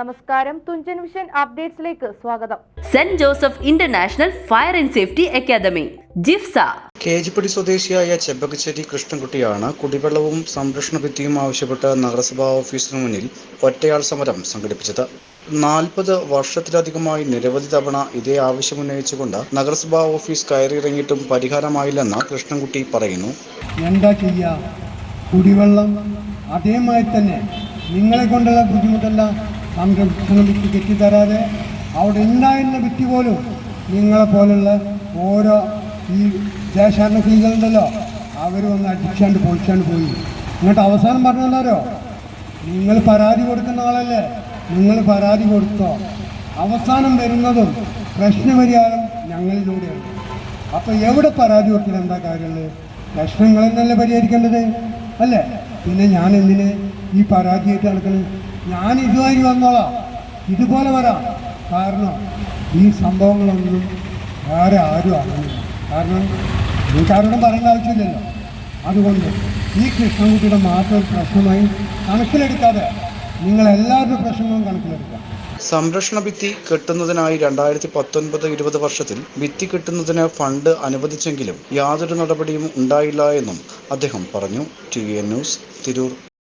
നമസ്കാരം. തുഞ്ചൻ വിഷൻ അപ്ഡേറ്റ്സിലേക്ക് സ്വാഗതം. Saint Joseph international fire and safety academy JIFSA. Kejippadi സ്വദേശിയായ ചെമ്പകശ്ശേരി കൃഷ്ണൻകുട്ടിയാണ് കുടിവെള്ളവും സംരക്ഷണ ഭിത്തിയും ആവശ്യപ്പെട്ട് നഗരസഭാ ഓഫീസിന് മുന്നിൽ ഒറ്റയാൾ സമരം സംഘടിപ്പിച്ചത്. നാൽപ്പത് വർഷത്തിലധികമായി നിരവധി തവണ ഇതേ ആവശ്യമുന്നയിച്ചുകൊണ്ട് നഗരസഭാ ഓഫീസ് കയറിയിറങ്ങിയിട്ടും പരിഹാരമായില്ലെന്ന് കൃഷ്ണൻകുട്ടി പറയുന്നു. എന്താ ചെയ്യുക കുടിവെള്ളം അതേമാതിരി തന്നെ. നിങ്ങളെ കൊണ്ടുള്ള ബുദ്ധിമുട്ടെല്ലാം. സംരക്ഷണ ഭിത്തി കെട്ടിത്തരാതെ അവിടെ ഉണ്ടായിരുന്ന വ്യക്തി പോലും നിങ്ങളെ പോലുള്ള ഓരോ ഈ ദേശാടന സ്ത്രീകളുണ്ടല്ലോ അവർ വന്ന് അടിച്ചാണ്ട് പൊളിച്ചാണ്ട് പോയി. എന്നിട്ട് അവസാനം പറഞ്ഞല്ലാരോ നിങ്ങൾ പരാതി കൊടുക്കുന്ന ആളല്ലേ? നിങ്ങൾ പരാതി കൊടുത്തോ? അവസാനം വരുന്നതും പ്രശ്നപരിഹാരം ഞങ്ങളിലൂടെയാണ്. അപ്പോൾ എവിടെ പരാതി കൊടുത്തിട്ട് എന്താ കാര്യമുള്ളത് പ്രശ്നങ്ങൾ തന്നെയല്ലേ പരിഹരിക്കേണ്ടത്? അല്ലേ? പിന്നെ ഞാൻ എന്തിന് ഈ പരാതിയായിട്ട് നടക്കുന്നത് ഞാൻ ഇതുമായി വന്നോളാം. ഇതുപോലെ വരാം. കാരണം ഈ സംഭവങ്ങളൊന്നും വേറെ ആരും അറിയില്ല. കാരണം വീട്ടുകാരോടും പറയേണ്ട ആവശ്യമില്ലല്ലോ. അതുകൊണ്ട് ഈ കൃഷ്ണൻകുട്ടിയുടെ മാത്രം പ്രശ്നമായി കണക്കിലെടുക്കാതെ നിങ്ങളെല്ലാവരുടെ പ്രശ്നങ്ങളും കണക്കിലെടുക്കുക സംരക്ഷണ ഭിത്തി കെട്ടുന്നതിനായി രണ്ടായിരത്തി പത്തൊൻപത് ഇരുപത് വർഷത്തിൽ ഭിത്തി കെട്ടുന്നതിന് ഫണ്ട് അനുവദിച്ചെങ്കിലും യാതൊരു നടപടിയും ഉണ്ടായില്ല എന്നും അദ്ദേഹം പറഞ്ഞു. T N news Tirur.